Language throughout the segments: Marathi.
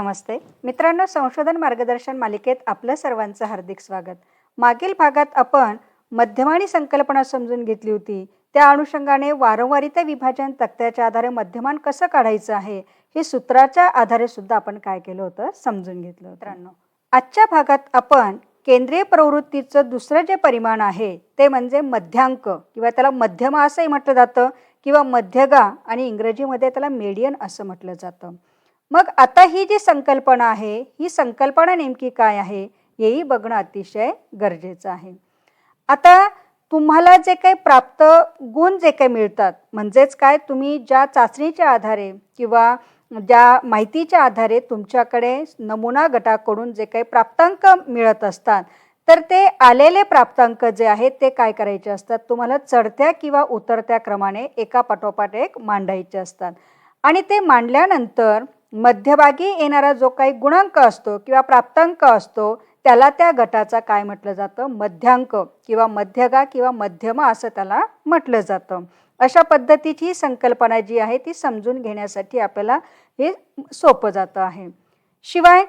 नमस्ते. मित्रांनो संशोधन मार्गदर्शन मालिकेत आपलं सर्वांचं हार्दिक स्वागत. मागील भागात आपण मध्यमानी संकल्पना समजून घेतली होती. त्या अनुषंगाने वारंवारिता विभाजन तक्त्याच्या आधारे मध्यमान कसं काढायचं आहे हे सूत्राच्या आधारे सुद्धा आपण काय केलं होतं समजून घेतलं मित्रांनो आजच्या भागात आपण केंद्रीय प्रवृत्तीचं दुसरं जे परिमाण आहे ते म्हणजे मध्यांक किंवा त्याला मध्यमा असंही म्हटलं जातं किंवा मध्यगा आणि इंग्रजीमध्ये त्याला मेडियन असं म्हटलं जातं. मग आता ही जी संकल्पना आहे ही संकल्पना नेमकी काय आहे हेही बघणं अतिशय गरजेचं आहे. आता तुम्हाला जे काही प्राप्त गुण जे काही मिळतात म्हणजेच काय तुम्ही ज्या चाचणीच्या आधारे किंवा ज्या माहितीच्या आधारे तुमच्याकडे नमुना गटाकडून जे काही प्राप्तांक मिळत असतात तर ते आलेले प्राप्तांक जे आहेत ते काय करायचे असतात? तुम्हाला चढत्या किंवा उतरत्या क्रमाने एका पाठोपाठ एक मांडायचे असतात. आणि ते मांडल्यानंतर मध्यभागी येणारा जो काही गुणांक असतो किंवा प्राप्तांक असतो त्याला त्या गटाचा काय म्हटलं जातं? मध्यांक किंवा मध्यगा किंवा मध्यमा असं त्याला म्हटलं जातं. अशा पद्धतीची ही संकल्पना जी आहे ती समजून घेण्यासाठी आपल्याला हे सोपं जातं आहे. शिवाय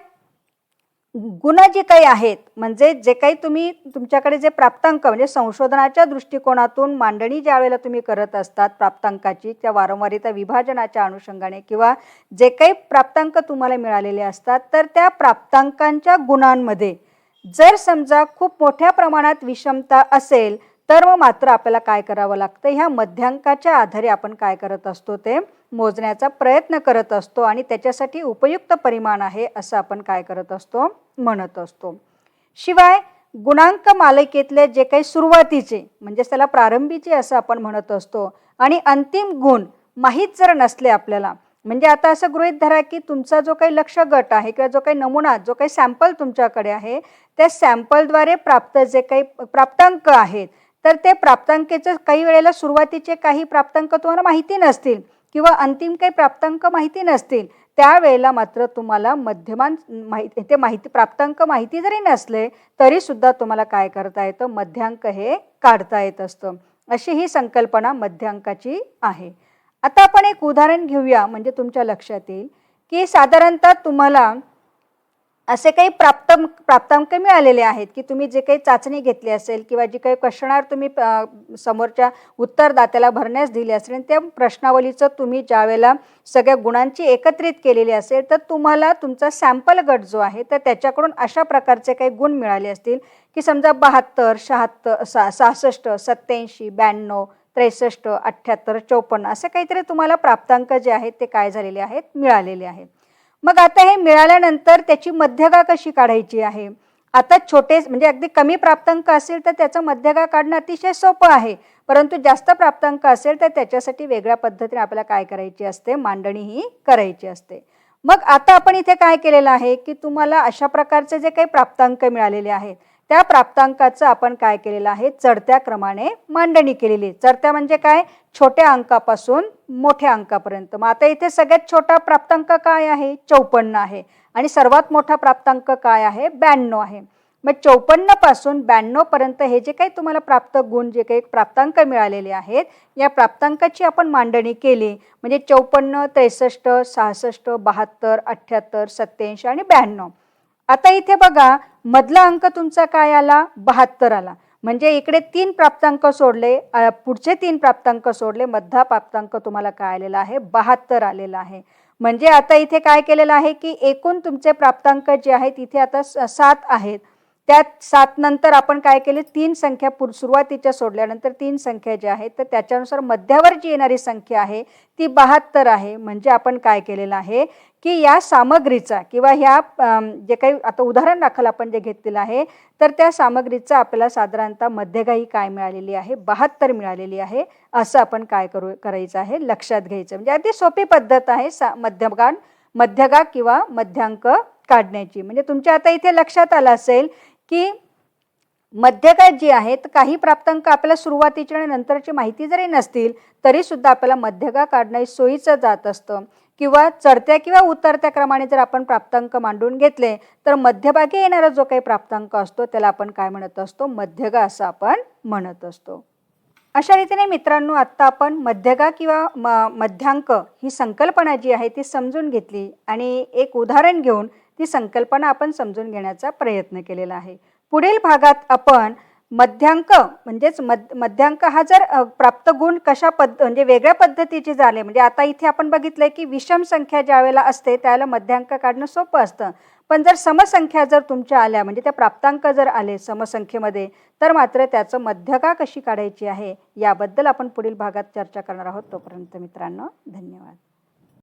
गुण जे काही आहेत म्हणजे जे काही तुम्ही तुमच्याकडे जे प्राप्तांक म्हणजे संशोधनाच्या दृष्टिकोनातून मांडणी ज्या वेळेला तुम्ही करत असतात प्राप्तांकाची त्या वारंवारिता विभाजनाच्या अनुषंगाने किंवा जे काही प्राप्तांक तुम्हाला मिळालेले असतात तर त्या प्राप्तांकांच्या गुणांमध्ये जर समजा खूप मोठ्या प्रमाणात विषमता असेल तर मग मात्र आपल्याला काय करावं लागतं? ह्या मध्यांकाच्या आधारे आपण काय करत असतो ते मोजण्याचा प्रयत्न करत असतो आणि त्याच्यासाठी उपयुक्त परिमाण आहे असं आपण काय करत असतो? म्हणत असतो. शिवाय गुणांक मालिकेतले जे काही सुरुवातीचे म्हणजे त्याला प्रारंभीचे असं आपण म्हणत असतो आणि अंतिम गुण माहीत जर नसले आपल्याला म्हणजे आता असं गृहित धरा की तुमचा जो काही लक्ष गट आहे किंवा जो काही नमुना जो काही सॅम्पल तुमच्याकडे आहे त्या सॅम्पलद्वारे प्राप्त जे काही प्राप्तांक आहेत तर ते प्राप्तांकेचं काही वेळेला सुरुवातीचे काही प्राप्तांक तुम्हाला माहिती नसतील. किंवा अंतिम काही प्राप्तांक माहिती नसतील त्यावेळेला मात्र तुम्हाला मध्यमान माहिती ते माहिती प्राप्तांक माहिती जरी नसले तरीसुद्धा तुम्हाला काय करता येतं? मध्यांक हे काढता येत असतं. अशी ही संकल्पना मध्यांकाची आहे. आता आपण एक उदाहरण घेऊया म्हणजे तुमच्या लक्षात येईल की साधारणतः तुम्हाला असे काही प्राप्त प्राप्तांक मिळालेले आहेत की तुम्ही जे काही चाचणी घेतली असेल किंवा जी काही क्वेश्चनार तुम्ही समोरच्या उत्तरदात्याला भरण्यास दिले असेल आणि त्या प्रश्नावलीचं तुम्ही ज्यावेळेला सगळ्या गुणांची एकत्रित केलेली असेल तर तुम्हाला तुमचा सॅम्पल गट जो आहे तर त्याच्याकडून अशा प्रकारचे काही गुण मिळाले असतील की समजा बहात्तर शहात्तर सा सहासष्ट सत्याऐंशी ब्याण्णव त्रेसष्ट अठ्ठ्याहत्तर चौपन्न असे काहीतरी तुम्हाला प्राप्तांक जे आहेत ते काय झालेले आहेत मिळालेले आहेत. मग आता हे मिळाल्यानंतर त्याची मध्यगा कशी काढायची आहे? आता छोटे म्हणजे अगदी कमी प्राप्तांक असेल तर त्याचं मध्यगा काढणं अतिशय सोपं आहे. परंतु जास्त प्राप्तांक असेल तर त्याच्यासाठी वेगळ्या पद्धतीने आपल्याला काय करायची असते? मांडणी ही करायची असते. मग आता आपण इथे काय केलेलं आहे? की तुम्हाला अशा प्रकारचे जे काही प्राप्तांक मिळालेले आहेत त्या प्राप्तांकाचं आपण काय केलेलं आहे? चढत्या क्रमाने मांडणी केलेली. चढत्या म्हणजे काय? छोट्या अंकापासून मोठ्या अंकापर्यंत. मग आता इथे सगळ्यात छोटा प्राप्तांक काय आहे? चौपन्न आहे. आणि सर्वात मोठा प्राप्तांक काय आहे? ब्याण्णव आहे. मग चौपन्नपासून ब्याण्णवपर्यंत हे जे काही तुम्हाला प्राप्त गुण जे काही प्राप्तांक मिळालेले आहेत या प्राप्तांकाची आपण मांडणी केली. म्हणजे चौपन्न त्रेसष्ट सहासष्ट बहात्तर अठ्ठ्याहत्तर सत्याऐंशी आणि ब्याण्णव. आता इथे बघा मधला अंक तुमचा काय आला? बहात्तर आला. म्हणजे इकडे तीन प्राप्तांक सोडले पुढचे तीन प्राप्तांक सोडले मधला प्राप्तांक तुम्हाला काय आलेला आहे? बहात्तर आलेला आहे. म्हणजे आता इथे काय केलेलं आहे की एकूण तुमचे प्राप्तांक जे आहेत इथे आता सात आहेत. त्यात सात नंतर आपण काय केले? तीन संख्या पुर सुरुवातीच्या सोडल्यानंतर तीन संख्या ज्या आहेत तर त्याच्यानुसार मध्यावर जी येणारी संख्या आहे ती बहात्तर आहे. म्हणजे आपण काय केलेलं आहे की या सामग्रीचा किंवा ह्या जे काही आता उदाहरण दाखल आपण जे घेतलेलं आहे तर त्या सामग्रीचा आपल्याला साधारणतः मध्यगाही काय मिळालेली आहे? बहात्तर मिळालेली आहे. असं आपण काय करू करायचं आहे? लक्षात घ्यायचं. म्हणजे अगदी सोपी पद्धत आहे सा मध्यगान मध्यगा किंवा मध्यांक काढण्याची. म्हणजे तुमच्या आता इथे लक्षात आलं असेल की मध्यकाळ जी आहेत काही प्राप्तांक आपल्याला सुरुवातीची आणि नंतरची माहिती जरी नसतील तरी सुद्धा आपल्याला मध्यगा काढणं सोयीचं जात असतं. किंवा चढत्या किंवा उतरत्या क्रमाने जर आपण प्राप्तांक मांडून घेतले तर मध्यभागी येणारा जो काही प्राप्तांक असतो त्याला आपण काय म्हणत असतो? मध्यगा असं आपण म्हणत असतो. अशा रीतीने मित्रांनो आत्ता आपण मध्यगा किंवा म मध्यांक ही संकल्पना जी आहे ती समजून घेतली. आणि एक उदाहरण घेऊन ती संकल्पना आपण समजून घेण्याचा प्रयत्न केलेला आहे. पुढील भागात आपण मध्यांक म्हणजेच मध मध्यांक हा जर प्राप्त गुण कशा पद्ध म्हणजे वेगळ्या पद्धतीचे झाले म्हणजे आता इथे आपण बघितलंय की विषम संख्या ज्या वेळेला असते त्यावेळेला मध्यांक काढणं सोपं असतं. पण जर समसंख्या जर तुमच्या आल्या म्हणजे त्या प्राप्तांक जर आले समसंख्येमध्ये तर मात्र त्याचं मध्यका कशी काढायची आहे याबद्दल आपण पुढील भागात चर्चा करणार आहोत. तोपर्यंत मित्रांनो धन्यवाद.